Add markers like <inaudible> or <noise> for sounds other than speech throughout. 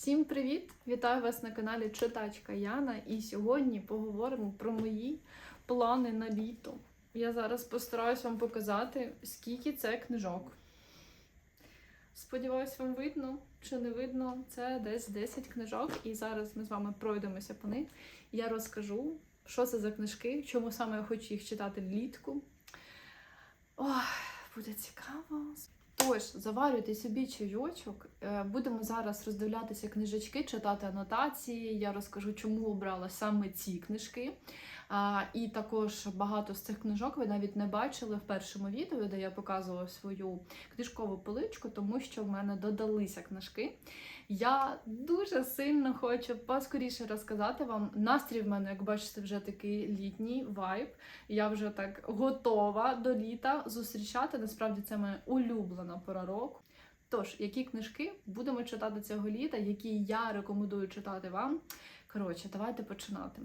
Всім привіт! Вітаю вас на каналі Читачка Яна. І сьогодні поговоримо про мої плани на літо. Я зараз постараюсь вам показати, скільки це книжок. Сподіваюсь, вам видно чи не видно. Це десь 10 книжок, і зараз ми з вами пройдемося по них. Я розкажу, що це за книжки, чому саме я хочу їх читати влітку. Ох, буде цікаво. Тож, заварюйте собі чайочок. Е, Будемо зараз роздивлятися книжечки, читати анотації. Я розкажу, чому обрала саме ці книжки. І також багато з цих книжок ви навіть не бачили в першому відео, де я показувала свою книжкову поличку, тому що в мене додалися книжки. Я дуже сильно хочу поскоріше розказати вам. Настрій в мене, як бачите, вже такий літній вайб. Я вже так готова до літа зустрічати. Насправді це моя улюблена пора року. Тож, які книжки будемо читати цього літа, які я рекомендую читати вам. Коротше, давайте починати.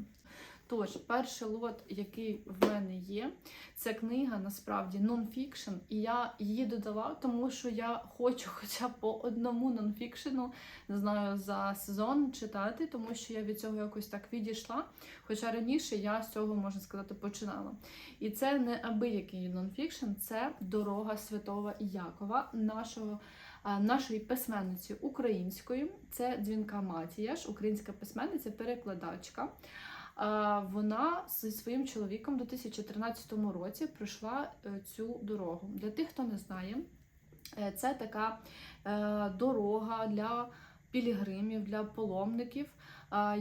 Тож, перший лот, який в мене є, це книга насправді нонфікшн, і я її додала, тому що я хочу <laughs> хоча б по одному нонфікшену, не знаю, за сезон читати, тому що я від цього якось так відійшла. Хоча раніше я з цього, можна сказати, починала. І це не абиякий нонфікшн, це дорога святого Якова, нашого. Нашої письменниці української, це дзвінка Матіяш, українська письменниця, перекладачка. Вона зі своїм чоловіком у 2013 році пройшла е, цю дорогу. Для тих, хто не знає, е, це така е, дорога для пілігримів, для паломників,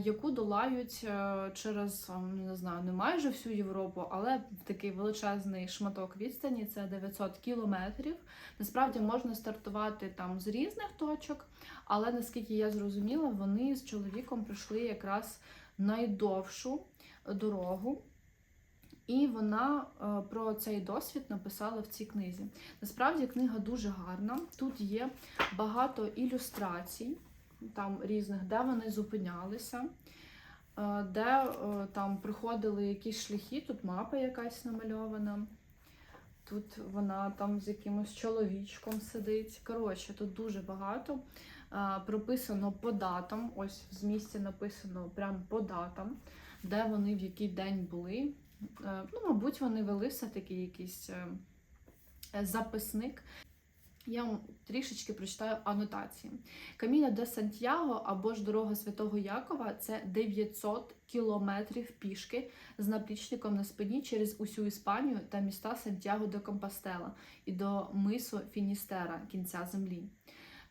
яку долають через ем, не знаю, не майже всю Європу, але такий величезний шматок відстані це 900 кілометрів. Насправді можна стартувати там з різних точок, але наскільки я зрозуміла, вони з чоловіком пройшли якраз найдовшу дорогу. І вона е, про цей досвід написала в цій книзі. Насправді книга дуже гарна. Тут є багато ілюстрацій, там різних, де вони зупинялися, е, де е, там приходили якісь шляхи, тут мапа якась намальована. Тут вона там з якимось чоловічком сидить. Коротше, тут дуже багато. Е, Прописано по датам. Ось в змісті написано прямо по датам, де вони в який день були. Е, Ну, мабуть, вони вели все-таки якийсь е, записник. Я вам трішечки прочитаю анотації. Каміна де Сантьяго або ж дорога Святого Якова це 900 кілометрів пішки з наплічником на спині через усю Іспанію та міста Сантьяго де Компостела і до мису Фіністера, кінця землі.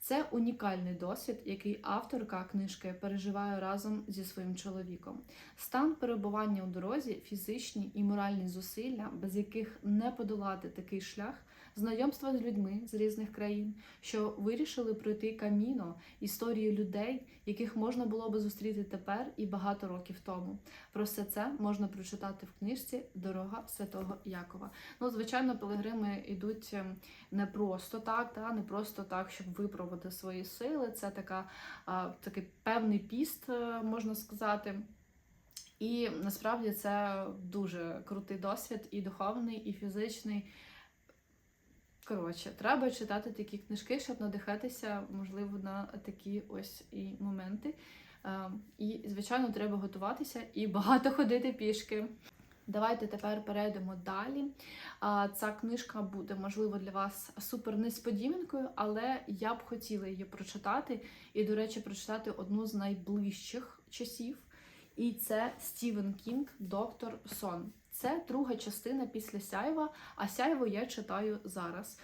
Це унікальний досвід, який авторка книжки переживає разом зі своїм чоловіком. Стан перебування у дорозі, фізичні і моральні зусилля, без яких не подолати такий шлях, знайомства з людьми з різних країн, що вирішили пройти каміно, історії людей, яких можна було би зустріти тепер і багато років тому. Про все це можна прочитати в книжці Дорога Святого Якова. Ну, звичайно, пилигрими йдуть ем, не просто так, та не просто так, щоб випробувати свої сили. Це така такий певний піст, е, можна сказати. І насправді це дуже крутий досвід, і духовний, і фізичний. Коротше, треба читати такі книжки, щоб надихатися, можливо, на такі ось і моменти. Е, І, звичайно, треба готуватися і <laughs> багато ходити пішки. Давайте тепер перейдемо далі. Ця книжка буде, можливо, для вас супер несподіванкою, але я б хотіла її прочитати. І, до речі, прочитати одну з найближчих часів. І це Стівен Кінг, Доктор Сон. Це друга частина після сяйва, а сяйво я читаю зараз.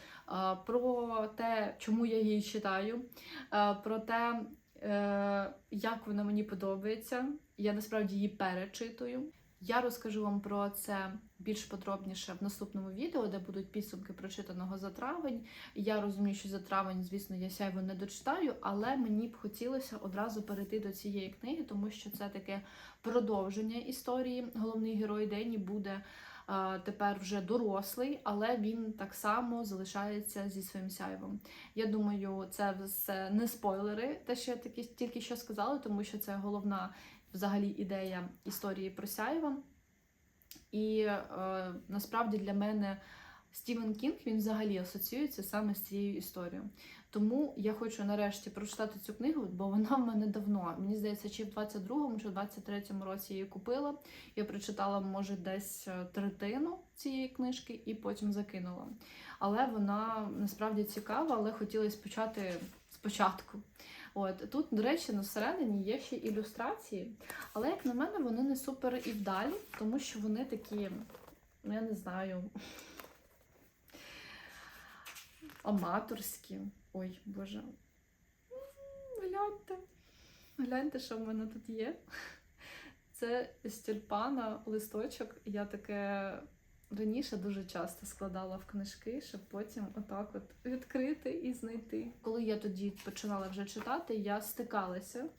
Про те, чому я її читаю, про те, е, як вона мені подобається. Я насправді її перечитую. Я розкажу вам про це більш подробніше в наступному відео, де будуть підсумки прочитаного за травень. Я розумію, що за травень, звісно, я сяйво не дочитаю, але мені б хотілося одразу перейти до цієї книги, тому що це таке продовження історії. Головний герой Дені буде е, тепер вже дорослий, але він так само залишається зі своїм сяйвом. Я думаю, це все не спойлери, те, що я таки, тільки що сказала, тому що це головна взагалі ідея історії про Сяєва. І е, насправді для мене Стівен Кінг він взагалі асоціюється саме з цією історією. Тому я хочу нарешті прочитати цю книгу, бо вона в мене давно. Мені здається, чи в 22-му, чи в 23-му році її купила. Я прочитала, може, десь е, третину цієї книжки і потім закинула. Але вона насправді цікава, але хотілося почати спочатку. От тут, до речі, на всередині є ще ілюстрації, але як на мене, вони не супер і вдалі, тому що вони такі, ну я не знаю, аматорські. Ой, боже. Гляньте. Гляньте, що в мене тут є. Це з тюльпана листочок. Я таке раніше дуже часто складала в книжки, щоб потім отак от відкрити і знайти. Коли я тоді починала вже читати, я стикалася.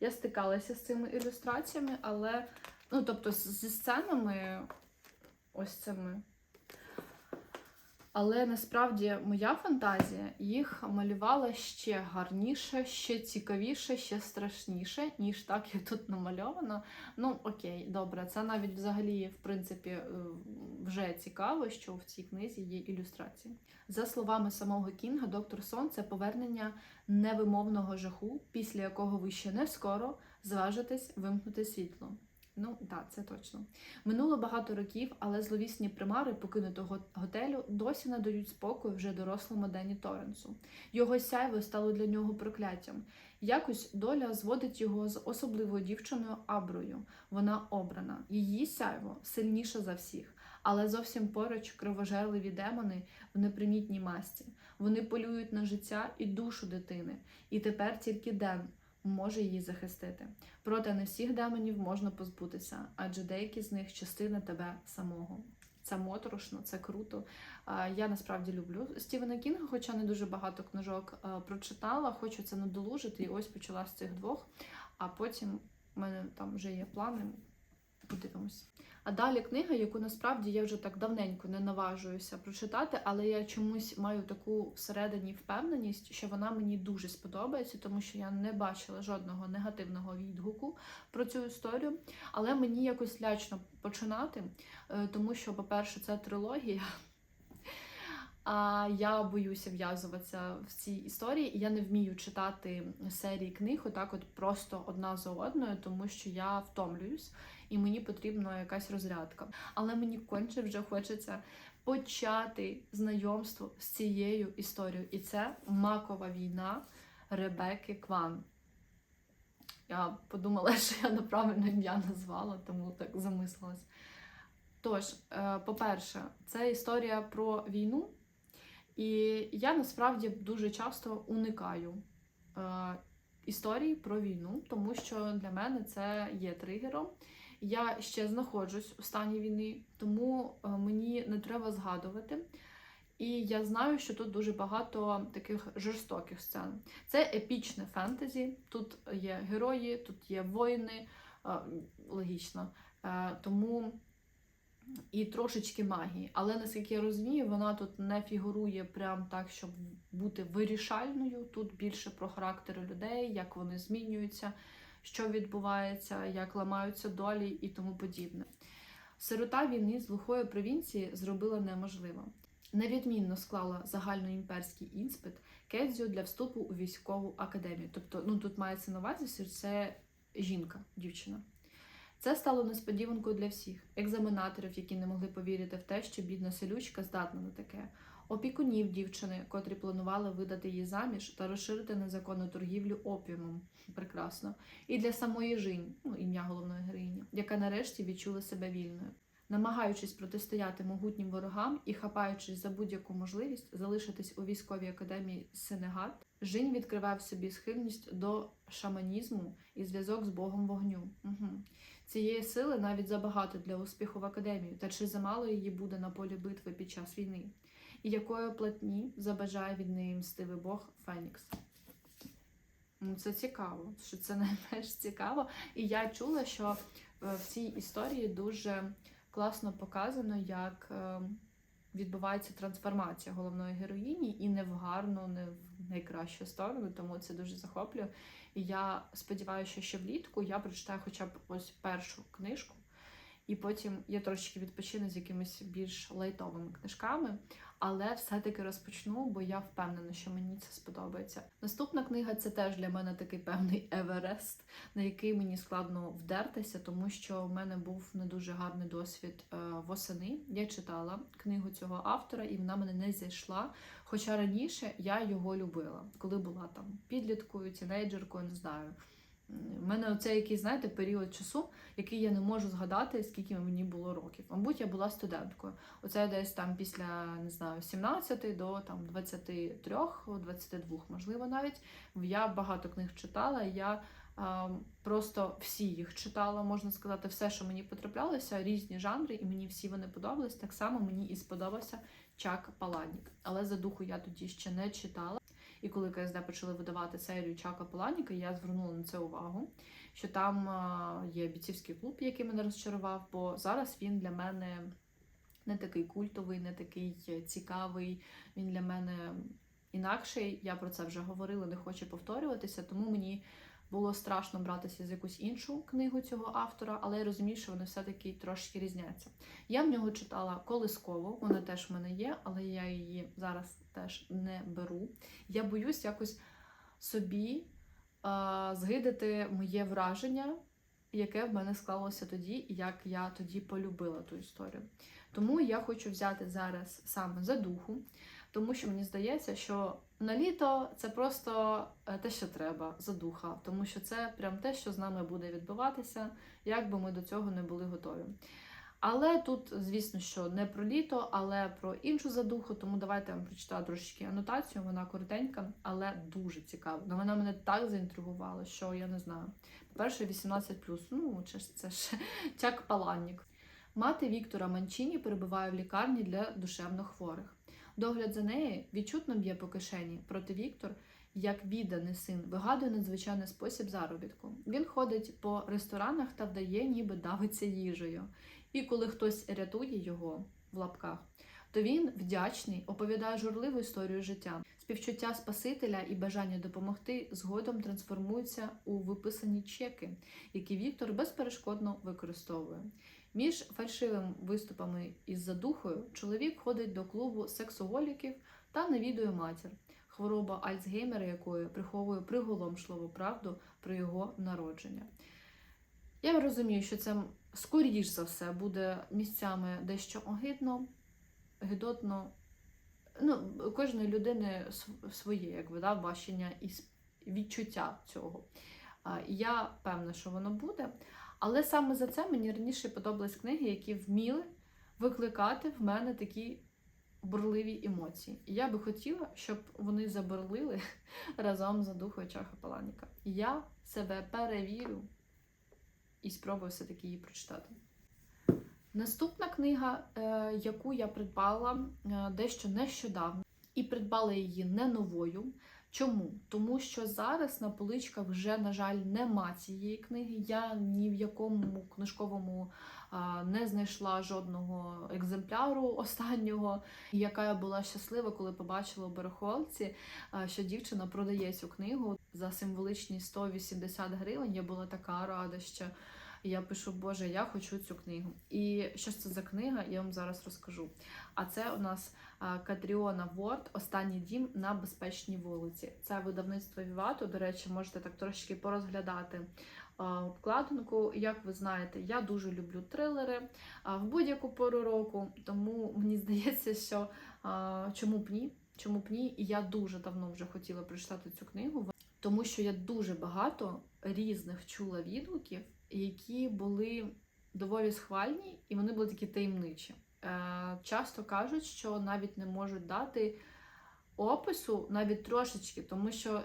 Я стикалася з цими ілюстраціями, але ну, тобто зі сценами ось цими. Але насправді моя фантазія їх малювала ще гарніше, ще цікавіше, ще страшніше, ніж так, як тут намальовано. Ну, окей, добре, це навіть взагалі, в принципі, е, вже цікаво, що в цій книзі є ілюстрації. За словами самого Кінга, доктор Сон це повернення невимовного жаху, після якого ви ще не скоро зважитесь вимкнути світло. Ну, так, це точно. Минуло багато років, але зловісні примари покинутого готелю досі не дають спокою вже дорослому Дені Торренсу. Його сяйво стало для нього прокляттям. Якось доля зводить його з особливою дівчиною Аброю. Вона обрана. Її сяйво сильніше за всіх, але зовсім поруч кровожерливі демони в непримітній масті. Вони полюють на життя і душу дитини. І тепер тільки Ден може її захистити. Проте не всіх демонів можна позбутися, адже деякі з них частина тебе самого. Це моторошно, це круто. Я насправді люблю Стівена Кінга, хоча не дуже багато книжок прочитала. Хочу це надолужити. І ось почала з цих двох. А потім в мене там вже є плани. Подивимось. А далі книга, яку насправді я вже так давненько не наважуюся прочитати, але я чомусь маю таку всередині впевненість, що вона мені дуже сподобається, тому що я не бачила жодного негативного відгуку про цю історію. Але мені якось лячно починати, е, тому що, по-перше, це трилогія. А я боюся в'язуватися в цій історії, і я не вмію читати серії книг отак, от просто одна за одною, тому що я втомлююсь і мені потрібна якась розрядка. Але мені конче вже хочеться почати знайомство з цією історією. І це макова війна Ребекки Кван. Я подумала, <laughs> що я неправильно ім'я назвала, тому так замислилась. Тож, е, по-перше, це історія про війну, і я насправді дуже часто уникаю е, історій про війну, тому що для мене це є тригером. Я ще знаходжусь у стані війни, тому е, мені не треба згадувати. І я знаю, що тут дуже багато таких жорстоких сцен. Це епічне фентезі. Тут є герої, тут є воїни, е, логічно. Е, Тому і трошечки магії. Але наскільки я розумію, вона тут не фігурує прям так, щоб бути вирішальною. Тут більше про характери людей, як вони змінюються, що відбувається, як ламаються долі і тому подібне. Сирота війни з глухої провінції зробила неможливо. Невідмінно склала загальноімперський іспит Кедзю для вступу у військову академію. Тобто, ну тут мається на увазі, що це жінка, дівчина. Це стало несподіванкою для всіх екзаменаторів, які не могли повірити в те, що бідна селючка здатна на таке, опікунів дівчини, котрі планували видати її заміж та розширити незаконну торгівлю опіумом. Прекрасно. І для самої Жінь, ну ім'я головної героїні, яка нарешті відчула себе вільною. Намагаючись протистояти могутнім ворогам і хапаючись за будь-яку можливість залишитись у військовій академії Сенегат, Жінь відкриває в собі схильність до шаманізму і зв'язок з богом вогню. Угу. Цієї сили навіть забагато для успіху в академії, та чи замало її буде на полі битви під час війни, і якої платні забажає від неї мстивий бог Фенікс. Ну, це цікаво, що це <laughs> найменш цікаво. І я чула, що е, в цій історії дуже класно показано, як е, відбувається трансформація головної героїні, і не в гарну, не в найкращу сторону, тому це дуже захоплює. І я сподіваюся, що ще влітку я прочитаю хоча б ось першу книжку. і потім я трошечки відпочину з якимись більш лайтовими книжками. Але все-таки розпочну, бо я впевнена, що мені це сподобається. Наступна книга це теж для мене такий певний <laughs> Еверест, на який мені складно вдертися, тому що в мене був не дуже гарний досвід е, восени. Я читала книгу цього автора, і вона мене не зайшла. Хоча раніше я його любила, коли була там підліткою, тінейджеркою, не знаю. У мене оце якийсь, знаєте, період часу, який я не можу згадати, скільки мені було років. Мабуть, я була студенткою. Оце десь там після не знаю, 17 до там 23, 22, можливо, навіть. Я багато книг читала. Я просто всі їх читала, можна сказати, все, що мені потраплялося, різні жанри, і мені всі вони подобались. Так само мені і сподобався Чак Паладнік. Але за духу я тоді ще не читала. І коли КСД почали видавати серію Чака Паланіка, я звернула на це увагу, що там є бійцівський клуб, який мене розчарував, бо зараз він для мене не такий культовий, не такий цікавий. Він для мене інакший. Я про це вже говорила, не хочу повторюватися, тому мені. Було страшно братися з якусь іншу книгу цього автора, але я розумію, що вони все-таки трошки різняться. Я в нього читала колисково, вона теж в мене є, але я її зараз теж не беру. Я боюсь якось собі а, згидати моє враження, яке в мене склалося тоді, як я тоді полюбила ту історію. Тому я хочу взяти зараз саме за духу, тому що мені здається, що на літо це просто е, те, що треба за духа, тому що це прям те, що з нами буде відбуватися, як би ми до цього не були готові. Але тут, звісно, що не про літо, але про іншу задуху, тому давайте я вам прочитаю трошечки анотацію, вона коротенька, але дуже цікава. Ну, Вона мене так заінтригувала, що я не знаю. По-перше, 18+, ну, це ж <laughs> Чак Паланнік. Мати Віктора Манчині перебуває в лікарні для душевнохворих. Догляд за нею відчутно б'є по кишені, проте Віктор, як відданий син, вигадує надзвичайний спосіб заробітку. Він ходить по ресторанах та вдає, ніби давиться їжею. І коли хтось рятує його в лапках, то він вдячний, оповідає журливу історію життя. Співчуття Спасителя і бажання допомогти згодом трансформуються у виписані чеки, які Віктор безперешкодно використовує. Між фальшивими виступами із задухою чоловік ходить до клубу сексоголіків та навідує матір, хвороба Альцгеймера якої приховує приголомшливу правду про його народження. Я розумію, що це скоріш за все буде місцями дещо огидно, гидотно. Ну, кожної людини своє якби, да, бачення і відчуття цього. Я певна, що воно буде. Але саме за це мені раніше подобались книги, які вміли викликати в мене такі бурливі емоції. І я би хотіла, щоб вони забурлили <laughs> разом за духою Чаха Паланіка. Я себе перевірю і спробую все-таки її прочитати. Наступна книга, е, яку я придбала е, дещо нещодавно, і придбала її не новою. Чому? Тому що зараз на поличках вже, на жаль, нема цієї книги. Я ні в якому книжковому не знайшла жодного екземпляру <laughs> останнього, яка я була щаслива, коли побачила у барахолці, що дівчина продає цю книгу за символичні 180 гривень. Я була така рада, що. Я пишу, Боже, я хочу цю книгу. І що ж це за книга, я вам зараз розкажу. А це у нас Катріона Ворд Останній дім на безпечній вулиці. Це видавництво Вівато. До речі, можете так трошки порозглядати обкладинку. Як ви знаєте, я дуже люблю трилери в будь-яку пору року, тому мені здається, що чому б ні? Чому б ні? І я дуже давно вже хотіла прочитати цю книгу, тому що я дуже багато різних чула відгуків які були доволі схвальні, і вони були такі таємничі. Е, часто кажуть, що навіть не можуть дати опису навіть трошечки, тому що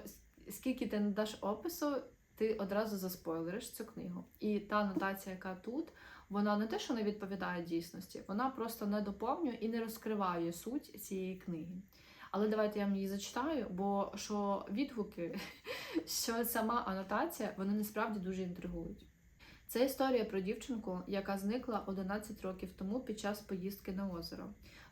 скільки ти не даш опису, ти одразу заспойлериш цю книгу. І та анотація, яка тут, вона не те, що не відповідає дійсності, вона просто не доповнює і не розкриває суть цієї книги. Але давайте я вам її зачитаю, бо що відгуки, <laughs> що сама анотація, вони насправді дуже інтригують. Це історія про дівчинку, яка зникла 11 років тому під час поїздки на озеро,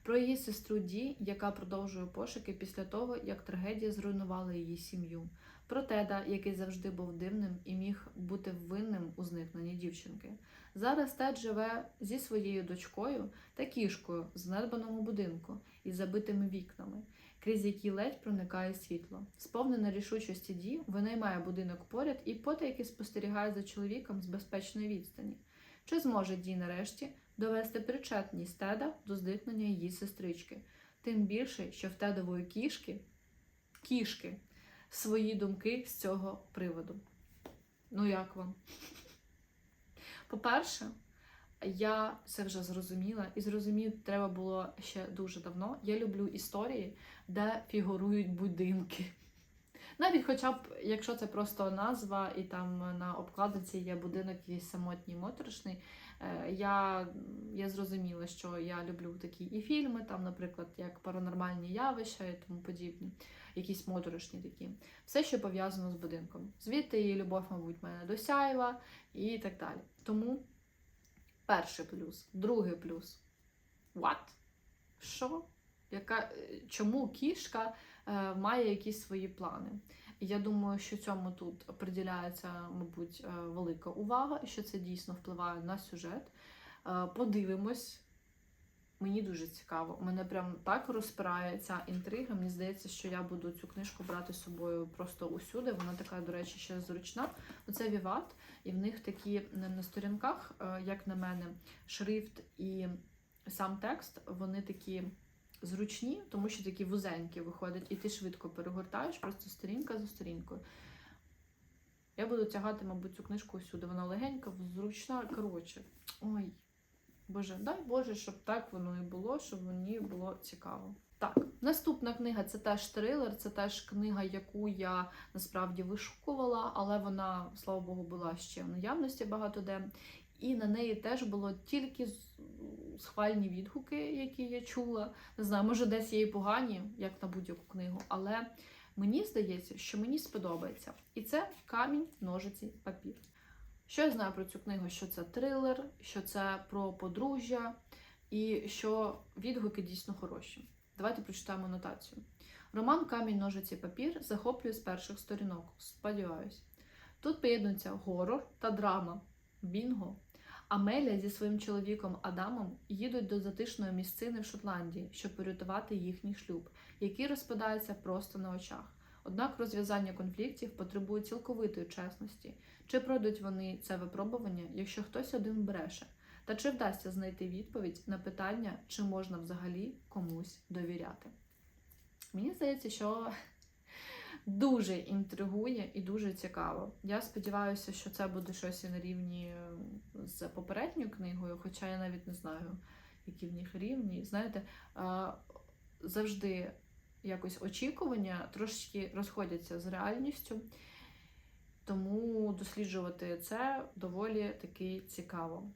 про її сестру Ді, яка продовжує пошуки після того, як трагедія зруйнувала її сім'ю, Про Теда, який завжди був дивним і міг бути винним у зникненні дівчинки. Зараз Тед живе зі своєю дочкою та кішкою в знедбаному будинку із забитими вікнами, крізь які ледь проникає світло. Сповнена рішучості дій, винаймає будинок поряд і потайки спостерігає за чоловіком з безпечної відстані. Чи зможе Ді нарешті довести причетність Теда до зникнення її сестрички? Тим більше, що в Тедової кішки кішки свої думки з цього приводу. Ну, як вам? По-перше, я це вже зрозуміла, і зрозуміти треба було ще дуже давно. Я люблю історії, де фігурують будинки. <laughs> Навіть хоча б, якщо це просто назва, і там на обкладинці є будинок якийсь самотній моторошний, е, я, я зрозуміла, що я люблю такі і фільми, там, наприклад, як паранормальні явища і тому подібні, якісь моторошні такі. Все, що пов'язано з будинком. Звідти її любов, мабуть, мене до і так далі. Тому перший плюс, другий плюс. What? Що? Яка, е, чому кішка е, має якісь свої плани? Я думаю, що цьому тут приділяється, мабуть, е, велика увага, і що це дійсно впливає на сюжет. Е, Подивимось. Мені дуже цікаво. Мене прям так розпирає ця інтрига. Мені здається, що я буду цю книжку брати з собою просто усюди. Вона така, до речі, ще зручна. Оце Віват, і в них такі на на сторінках, е, як на мене, шрифт і сам текст, вони такі зручні, тому що такі вузенькі виходять, і ти швидко перегортаєш просто сторінка за сторінкою. Я буду тягати, мабуть, цю книжку усюди. Вона легенька, зручна. Коротше, ой, Боже, дай Боже, щоб так воно і було, щоб мені було цікаво. Так, наступна книга це теж трилер, це теж книга, яку я насправді вишукувала, але вона, слава Богу, була ще в наявності багато де. І на неї теж було тільки схвальні відгуки, які я чула. Не знаю, може, десь є і погані, як на будь-яку книгу, але мені здається, що мені сподобається. І це камінь, ножиці, папір. Що я знаю про цю книгу? Що це трилер, що це про подружжя, і що відгуки дійсно хороші. Давайте прочитаємо нотацію. Роман Камінь, ножиці, папір захоплює з перших сторінок. Сподіваюсь. Тут поєднуються горор та драма. Бінго. Амелія зі своїм чоловіком Адамом їдуть до затишної місцини в Шотландії, щоб порятувати їхній шлюб, який розпадається просто на очах. Однак розв'язання конфліктів потребує цілковитої чесності. Чи пройдуть вони це випробування, якщо хтось один бреше? Та чи вдасться знайти відповідь на питання, чи можна взагалі комусь довіряти? Мені здається, що <laughs> дуже інтригує і дуже цікаво. Я сподіваюся, що це буде щось і на рівні е, з попередньою книгою, хоча я навіть не знаю, які в них рівні. Знаєте, е, завжди якось очікування трошечки розходяться з реальністю. Тому досліджувати це доволі таки цікаво.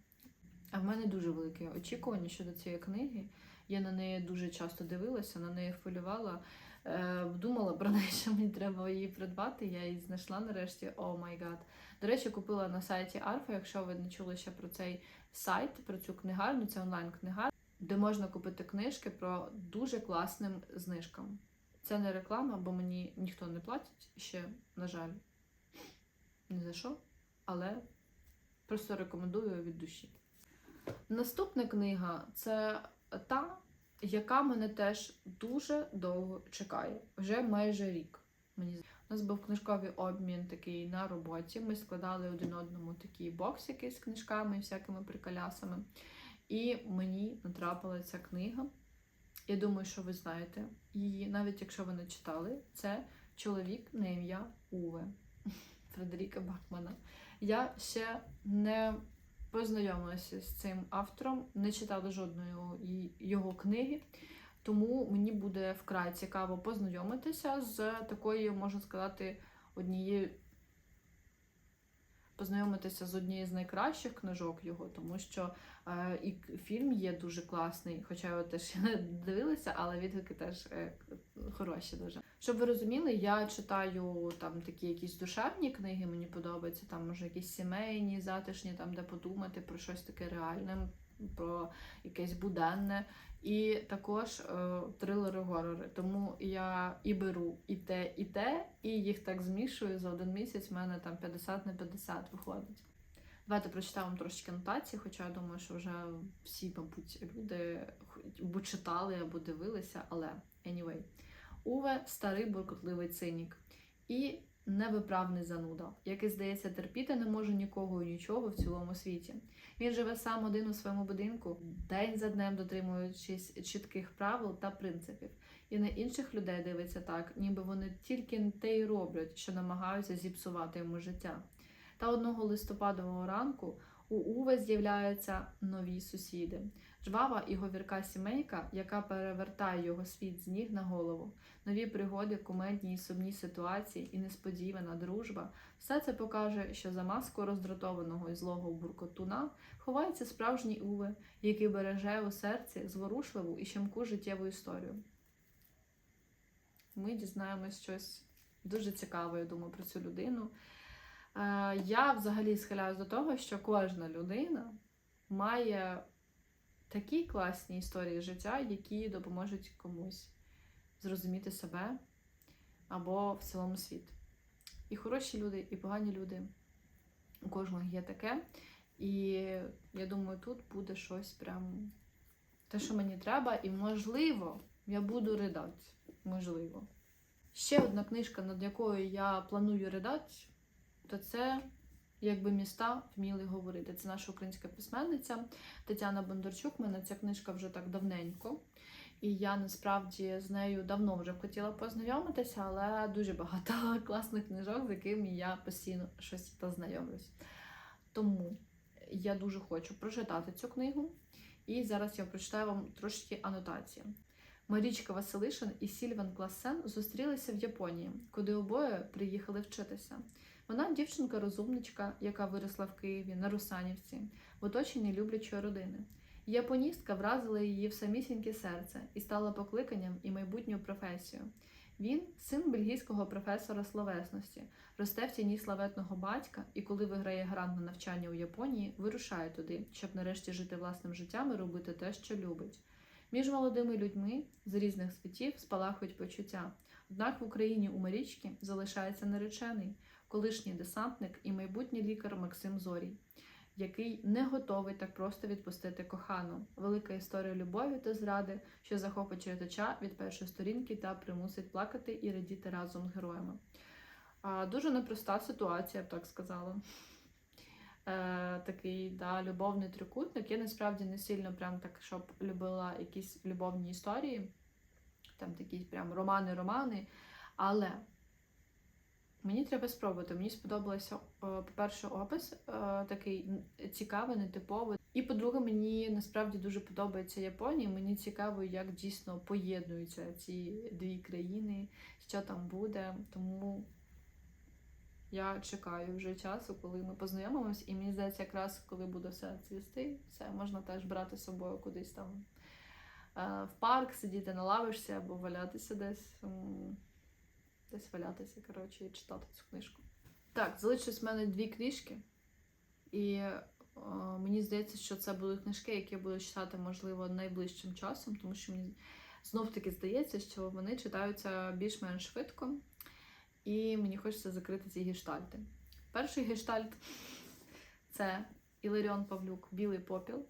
А в мене дуже велике очікування щодо цієї книги. Я на неї дуже часто дивилася, на неї хвилювала, е, думала про неї, що мені треба її придбати. Я її знайшла нарешті. О май гад. До речі, купила на сайті Арфа, якщо ви не чули ще про цей сайт, про цю книгарню, це онлайн-книга, де можна купити книжки про дуже класним знижкам. Це не реклама, бо мені ніхто не платить ще, на жаль, ні за що, але просто рекомендую від душі. Наступна книга це та, яка мене теж дуже довго чекає, вже майже рік. Мені у нас був книжковий обмін такий на роботі. Ми складали один одному такі боксики з книжками і всякими приколясами. І мені натрапила ця книга. Я думаю, що ви знаєте її, навіть якщо ви не читали, це чоловік на ім'я Уве Фредеріка Бахмана. Я ще не познайомилася з цим автором, не читала жодної його книги, тому мені буде вкрай цікаво познайомитися з такою, можна сказати, однією. Познайомитися з однією з найкращих книжок його, тому що е, і фільм є дуже класний, хоча його теж <laughs> не дивилася, але відгуки теж е, хороші дуже. Щоб ви розуміли, я читаю там такі якісь душевні книги, мені подобаються, там може якісь сімейні, затишні, там де подумати про щось таке реальне. про якесь буденне. І також е, трилери горори. Тому я і беру і те, і те, і їх так змішую за один місяць. в мене там 50 на 50 виходить. Давайте прочитаю вам трошечки анотації, хоча я думаю, що вже всі, мабуть, люди або читали, або дивилися, але anyway. Уве старий буркотливий цинік і невиправний зануда, який, здається, терпіти не може нікого і нічого в цілому світі. Він живе сам один у своєму будинку, день за днем дотримуючись чітких правил та принципів, і на інших людей дивиться так, ніби вони тільки те й роблять, що намагаються зіпсувати йому життя. Та одного листопадового ранку у Уве з'являються нові сусіди. Жвава і говірка сімейка, яка перевертає його світ з ніг на голову, нові пригоди, кумедні і сумні ситуації і несподівана дружба все це покаже, що за маскою роздратованого і злого буркотуна ховається справжній Уве, який береже у серці зворушливу і щемку життєву історію. Ми дізнаємось щось дуже цікаве, я думаю, про цю людину. Е, Я взагалі схиляюсь до того, що кожна людина має такі класні історії життя, які допоможуть комусь зрозуміти себе або в цілому світ. І хороші люди, і погані люди. У кожного є таке. І я думаю, тут буде щось прям те, що мені треба, і можливо, я буду ридати. Можливо. Ще одна книжка, над якою я планую ридати, то це якби міста вміли говорити. Це наша українська письменниця Тетяна Бондарчук. Мене ця книжка вже так давненько. І я насправді з нею давно вже хотіла познайомитися, але дуже багато <laughs> класних книжок, з якими я постійно щось познайомлюсь. Тому я дуже хочу прочитати цю книгу. І зараз я прочитаю вам трошки анотації. Марічка Василишин і Сільван Класен зустрілися в Японії, куди обоє приїхали вчитися. Вона дівчинка-розумничка, яка виросла в Києві на Русанівці, в оточенні люблячої родини. Японістка вразила її в самісіньке серце і стала покликанням і майбутню професію. Він син бельгійського професора словесності, росте в тіні славетного батька, і коли виграє грант на навчання у Японії, вирушає туди, щоб нарешті жити власним життям і робити те, що любить. Між молодими людьми з різних світів спалахують почуття. Однак в Україні у Марічки залишається наречений, колишній десантник і майбутній лікар Максим Зорій, який не готовий так просто відпустити кохану. Велика історія любові та зради, що захопить читача від першої сторінки та примусить плакати і радіти разом з героями. Дуже непроста ситуація, б так сказала. Е, Такий да, любовний трикутник. Я насправді не сильно прям так, щоб любила якісь любовні історії, там такі прям романи-романи. Але мені треба спробувати. Мені сподобався, е, по-перше, опис е, такий цікавий, нетиповий. І по-друге, мені насправді дуже подобається Японія. Мені цікаво, як дійсно поєднуються ці дві країни, що там буде. Тому я чекаю вже часу, коли ми познайомимось, і мені здається, якраз коли буде все цвісти, все можна теж брати з собою кудись там е, в парк, сидіти на лавишці або валятися десь. Десь валятися, коротше, і читати цю книжку. Так, залишилось в мене дві книжки, і е, мені здається, що це будуть книжки, які я буду читати, можливо, найближчим часом, тому що мені знов-таки здається, що вони читаються більш-менш швидко, і мені хочеться закрити ці гештальти. Перший гештальт це Іларіон Павлюк Білий попіл.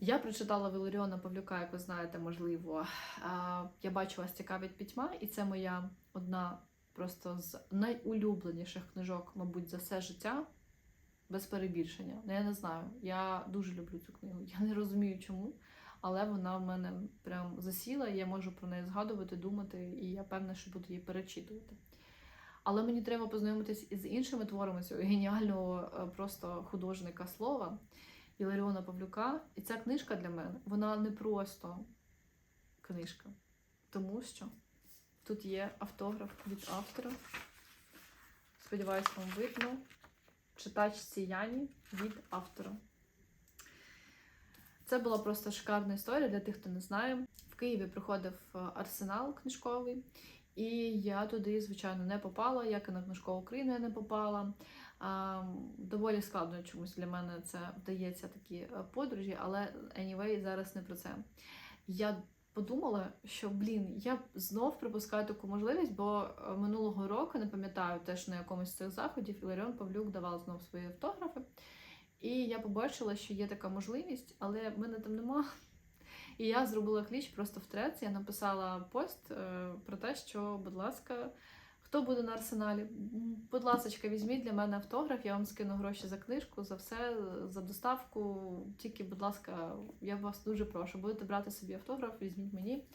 Я прочитала Валеріона Павлюка, як ви знаєте, можливо. Я бачу вас цікавить пітьма, і це моя одна просто з найулюбленіших книжок, мабуть, за все життя. Без перебільшення. Ну, я не знаю. Я дуже люблю цю книгу. Я не розумію чому, але вона в мене прям засіла, і я можу про неї згадувати, думати, і я певна, що буду її перечитувати. Але мені треба познайомитись із іншими творами цього геніального е, просто художника слова. Іларіона Павлюка. І ця книжка для мене, вона не просто книжка, тому що тут є автограф від автора. Сподіваюсь, вам видно. Читачці Яні від автора. Це була просто шикарна історія для тих, хто не знає. В Києві приходив е, арсенал книжковий, і я туди, звичайно, не попала, як і на книжкову Україну я не попала. Доволі складно чомусь для мене це вдається такі е, подорожі, але anyway, зараз не про це. Я подумала, що блін, я знов припускаю таку можливість, бо е, минулого року не пам'ятаю теж на якомусь з цих заходів Іларіон Павлюк давав знов свої автографи. І я побачила, що є така можливість, але мене там нема. І я зробила кліч просто в трец. Я написала пост е, про те, що, будь ласка, хто буде на арсеналі, будь ласка, візьміть для мене автограф, я вам скину гроші за книжку, за все, за доставку. Тільки, будь ласка, я вас дуже прошу, будете брати собі автограф, візьміть мені.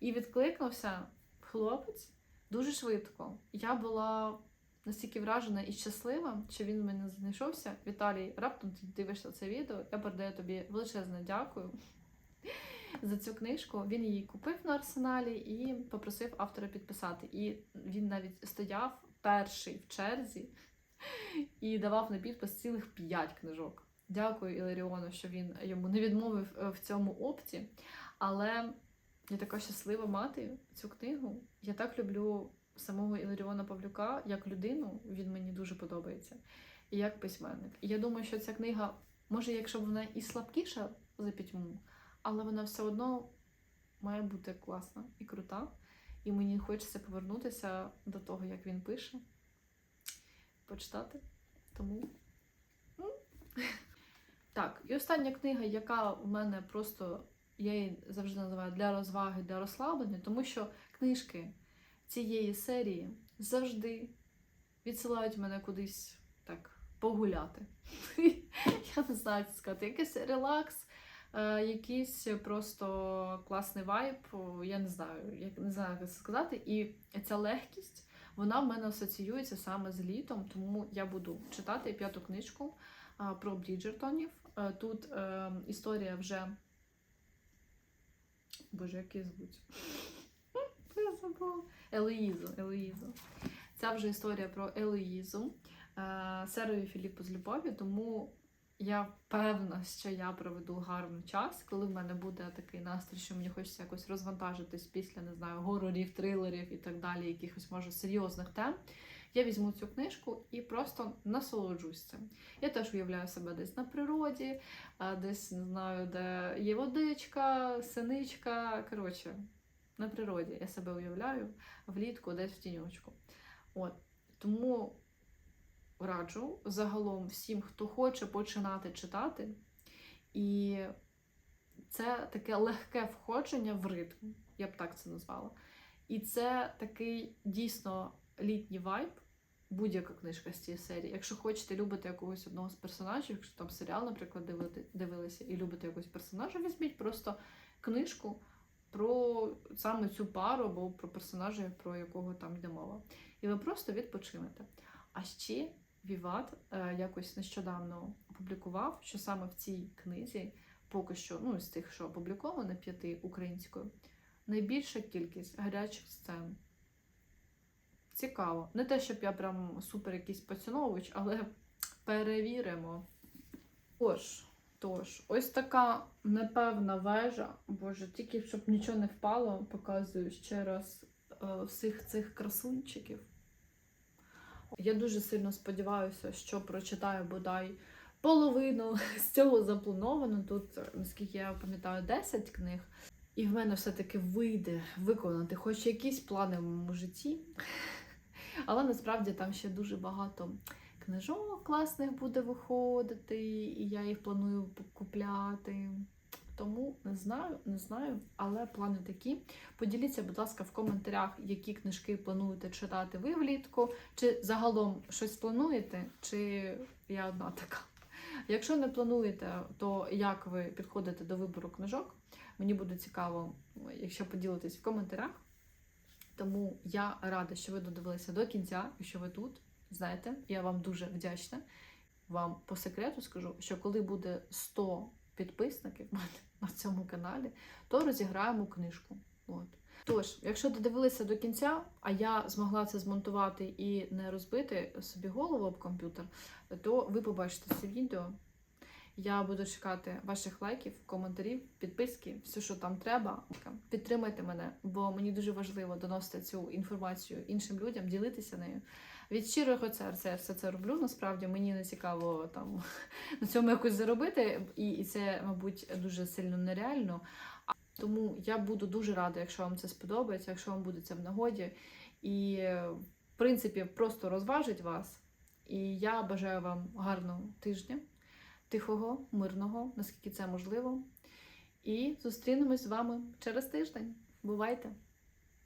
І відкликнувся хлопець дуже швидко. Я була настільки вражена і щаслива, що він в мене знайшовся. Віталій, раптом ти дивишся це відео. Я передаю тобі величезне дякую за цю книжку. Він її купив на арсеналі і попросив автора підписати. І він навіть стояв перший в черзі і давав на підпис цілих п'ять книжок. Дякую Іларіону, що він йому не відмовив е, в цьому опті. Але я така щаслива мати цю книгу. Я так люблю самого Іларіона Павлюка як людину. Він мені дуже подобається. І як письменник. І я думаю, що ця книга, може, якщо б вона і слабкіша за пітьму, але вона все одно має бути класна і крута. І мені хочеться повернутися до того, як він пише, почитати. Тому. <laughs> Так, і остання книга, яка в мене просто, я її завжди називаю для розваги, для розслаблення, тому що книжки цієї серії завжди відсилають мене кудись так погуляти. <laughs> Я не знаю, це сказати, якийсь релакс, якийсь просто класний вайб. Я не знаю, як не знаю, як це сказати. І ця легкість вона в мене асоціюється саме з літом, тому я буду читати п'яту книжку про Бріджертонів. Е, Тут е, історія вже. Боже, як її звуть? Я забула. <laughs> Елоїзу. Елоїзу. Ця вже історія про Елоїзу, е, Серою Філіппу з любові, тому я впевнена, що я проведу гарний час, коли в мене буде такий настрій, що мені хочеться якось розвантажитись після, не знаю, горорів, трилерів і так далі, якихось може серйозних тем. Я візьму цю книжку і просто насолоджусь цим. Я теж уявляю себе десь на природі, а десь не знаю, де є водичка, синичка. Коротше, на природі я себе уявляю влітку, десь в тіньочку. От. Тому раджу загалом всім, хто хоче починати читати. І це таке легке входження в ритм, я б так це назвала. І це такий дійсно літній вайб, будь-яка книжка з цієї серії. Якщо хочете любити якогось одного з персонажів, якщо там серіал, наприклад, дивилися і любите якогось персонажа, візьміть просто книжку про саме цю пару або про персонажа, про якого там йде мова. І ви просто відпочинете. А ще Віват е, якось нещодавно опублікував, що саме в цій книзі, поки що, ну з тих, що опубліковано п'яти українською, найбільша кількість гарячих сцен. Цікаво. Не те, щоб я прям супер якийсь поціновувач, але перевіримо. Тож, тож, ось така непевна вежа. Боже, тільки щоб нічого не впало, показую ще раз е, всіх цих красунчиків. Я дуже сильно сподіваюся, що прочитаю бодай половину <laughs> з цього заплановано. Тут, наскільки я пам'ятаю, 10 книг. І в мене все-таки вийде виконати хоч якісь плани в моєму житті. <laughs> Але насправді там ще дуже багато книжок класних буде виходити, і я їх планую купляти. Тому не знаю, не знаю, але плани такі. Поділіться, будь ласка, в коментарях, які книжки плануєте читати ви влітку, чи загалом щось плануєте, чи я одна така. Якщо не плануєте, то як ви підходите до вибору книжок? Мені буде цікаво, якщо поділитесь в коментарях. Тому я рада, що ви додивилися до кінця і що ви тут. Знаєте, я вам дуже вдячна. Вам по секрету скажу, що коли буде 100 підписників на цьому каналі, то розіграємо книжку. От. Тож, якщо додивилися до кінця, а я змогла це змонтувати і не розбити собі голову об комп'ютер, то ви побачите це відео. Я буду чекати ваших лайків, коментарів, підписки, все, що там треба. Підтримайте мене, бо мені дуже важливо доносити цю інформацію іншим людям, ділитися нею. Від щирого серця я все це роблю. Насправді мені не цікаво там <laughs> на цьому якось заробити, і, це, мабуть, дуже сильно нереально. Тому я буду дуже рада, якщо вам це сподобається, якщо вам буде це в нагоді. І, в принципі, просто розважить вас. І я бажаю вам гарного тижня, тихого, мирного, наскільки це можливо. І зустрінемось з вами через тиждень. Бувайте!